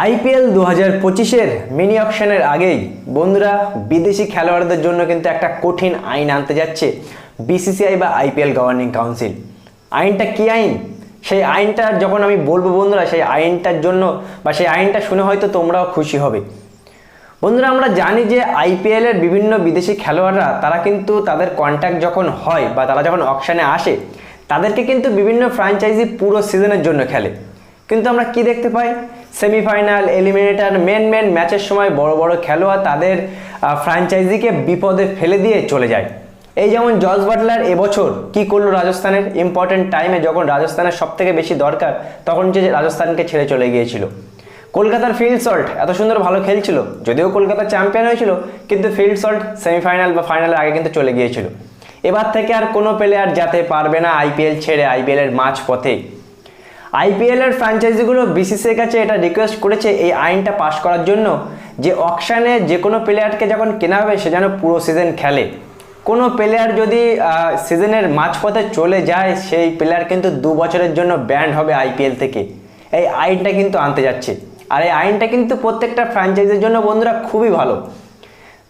IPL দু হাজার পঁচিশের মিনি অকশনের আগেই বন্ধুরা বিদেশি খেলোয়াড়দের জন্য কিন্তু একটা কঠিন আইন আনতে যাচ্ছে বিসিসিআই বা আইপিএল গভর্নিং কাউন্সিল। আইনটা কি আইন? সেই আইনটা যখন আমি বলব বন্ধুরা, সেই আইনটার জন্য বা সেই আইনটা শুনে হয়তো তোমরাও খুশি হবে। বন্ধুরা, আমরা জানি যে আইপিএল এর বিভিন্ন বিদেশি খেলোয়াড়রা, তারা কিন্তু তাদের কন্ট্যাক্ট যখন হয় বা তারা যখন অকশানে আসে, তাদেরকে কিন্তু বিভিন্ন ফ্র্যাঞ্চাইজি পুরো সিজনের জন্য খেলে। কিন্তু আমরা কি দেখতে পাই? সেমিফাইনাল এলিমিনেটার মেন মেন ম্যাচের সময় বড় বড় খেলোয়াড় তাদের ফ্র্যাঞ্চাইজিকে বিপদে ফেলে দিয়ে চলে যায়। এই যেমন জস বাটলার এবছর কি করল রাজস্থানের? ইম্পর্টেন্ট টাইমে যখন রাজস্থানের সব থেকে বেশি দরকার, তখন যে রাজস্থানকে ছেড়ে চলে গিয়েছিল। কলকাতার ফিল্ড সল্ট এত সুন্দর ভালো খেলছিল, যদিও কলকাতা চ্যাম্পিয়ন হয়েছিল, কিন্তু ফিল্ড সল্ট সেমিফাইনাল বা ফাইনালের আগে কিন্তু চলে গিয়েছিল। এবার থেকে আর কোনো প্লেয়ার যেতে পারবে না আইপিএল ছেড়ে আইপিএল এর মাঝ পথে আইপিএল এর ফ্র্যাঞ্চাইজিগুলো বিসিসির কাছে এটা রিকোয়েস্ট করেছে এই আইনটা পাশ করার জন্য যে অকশানে যে কোনো প্লেয়ারকে যখন কেনা হবে, সে যেন পুরো সিজন খেলে। কোনো প্লেয়ার যদি সিজনের মাঝপথে চলে যায়, সেই প্লেয়ার কিন্তু দু বছরের জন্য ব্যান্ড হবে আইপিএল থেকে। এই আইনটা কিন্তু আনতে যাচ্ছে। আর এই আইনটা কিন্তু প্রত্যেকটা ফ্র্যাঞ্চাইজির জন্য বন্ধুরা খুবই ভালো।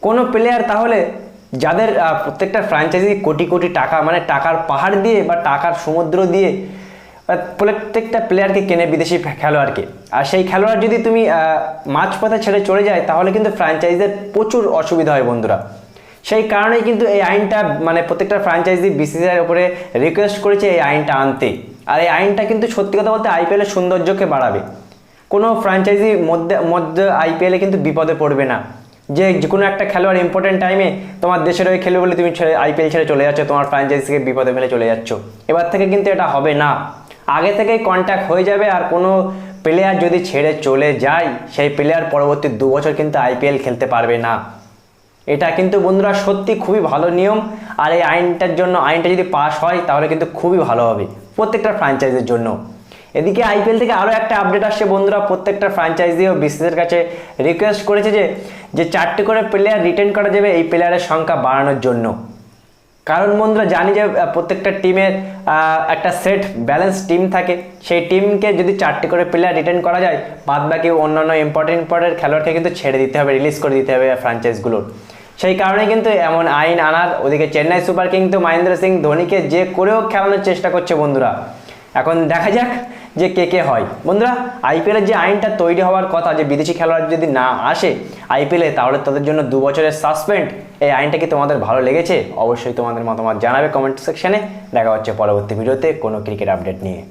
কোনো প্লেয়ার তাহলে যাদের প্রত্যেকটা ফ্র্যাঞ্চাইজি কোটি কোটি টাকা মানে টাকার পাহাড় দিয়ে বা টাকার সমুদ্র দিয়ে প্রত্যেকটা প্লেয়ারকে কেনে বিদেশি খেলোয়াড়কে। আর সেই খেলোয়াড় যদি তুমি মাঝপথে ছেড়ে চলে যায়, তাহলে কিন্তু ফ্র্যাঞ্চাইজের প্রচুর অসুবিধা হয় বন্ধুরা। সেই কারণেই কিন্তু এই আইনটা মানে প্রত্যেকটা ফ্র্যাঞ্চাইজি বিসিসিআই উপরে রিকোয়েস্ট করেছে এই আইনটা আনতে। আর এই আইনটা কিন্তু সত্যি কথা বলতে আইপিএলের সৌন্দর্যকে বাড়াবে। কোনো ফ্র্যাঞ্চাইজি মধ্যে মধ্যে আইপিএলে কিন্তু বিপদে পড়বে না। যে যে কোনো একটা খেলোয়াড় ইম্পর্টেন্ট টাইমে তোমার দেশের হয়ে খেলবে বলে তুমি ছেড়ে আইপিএল ছেড়ে চলে যাচ্ছ, তোমার ফ্র্যাঞ্চাইজি থেকে বিপদে ফেলে চলে যাচ্ছ। এবার থেকে কিন্তু এটা হবে না। আগে থেকেই কন্ট্যাক্ট হয়ে যাবে আর কোনো প্লেয়ার যদি ছেড়ে চলে যায়, সেই প্লেয়ার পরবর্তী দু বছর কিন্তু আইপিএল খেলতে পারবে না। এটা কিন্তু বন্ধুরা সত্যি খুবই ভালো নিয়ম। আর এই আইনটার জন্য, আইনটা যদি পাস হয়, তাহলে কিন্তু খুবই ভালো হবে প্রত্যেকটা ফ্র্যাঞ্চাইজির জন্য। এদিকে আইপিএল থেকে আরও একটা আপডেট আসছে বন্ধুরা, প্রত্যেকটা ফ্র্যাঞ্চাইজি ও বিসিসির কাছে রিকোয়েস্ট করেছে যে যে চারটে করে প্লেয়ার রিটেন করা যাবে এই প্লেয়ারের সংখ্যা বাড়ানোর জন্য। কারণ বন্ধুরা জানি যে প্রত্যেকটা টিমের একটা সেট ব্যালেন্স টিম থাকে। সেই টিমকে যদি চারটে করে প্লেয়ার রিটার্ন করা যায় বাদ বাকি অন্যান্য ইম্পর্টেন্ট ইম্পর্টেন্ট খেলোয়াড়কে কিন্তু ছেড়ে দিতে হবে রিলিজ করে দিতে হবে ফ্র্যাঞ্চাইজগুলোর সেই কারণে কিন্তু এমন আইন আনার, ওদিকে চেন্নাই সুপার কিং তো মহেন্দ্র সিং ধোনিকে যে করেও খেলানোর চেষ্টা করছে বন্ধুরা। এখন দেখা যাক যে কে কে হয়। বন্ধুরা আইপিএলের যে আইনটা তৈরি হওয়ার কথা, যে বিদেশি খেলোয়াড় যদি না আসে আইপিএলে তাহলে তাদের জন্য দু বছরের সাসপেন্ড এই আইনটা কি তোমাদের ভালো লেগেছে? অবশ্যই তোমাদের মতামত জানাবে কমেন্ট সেকশনে দেখা হচ্ছে পরবর্তী ভিডিওতে কোনো ক্রিকেট আপডেট নিয়ে।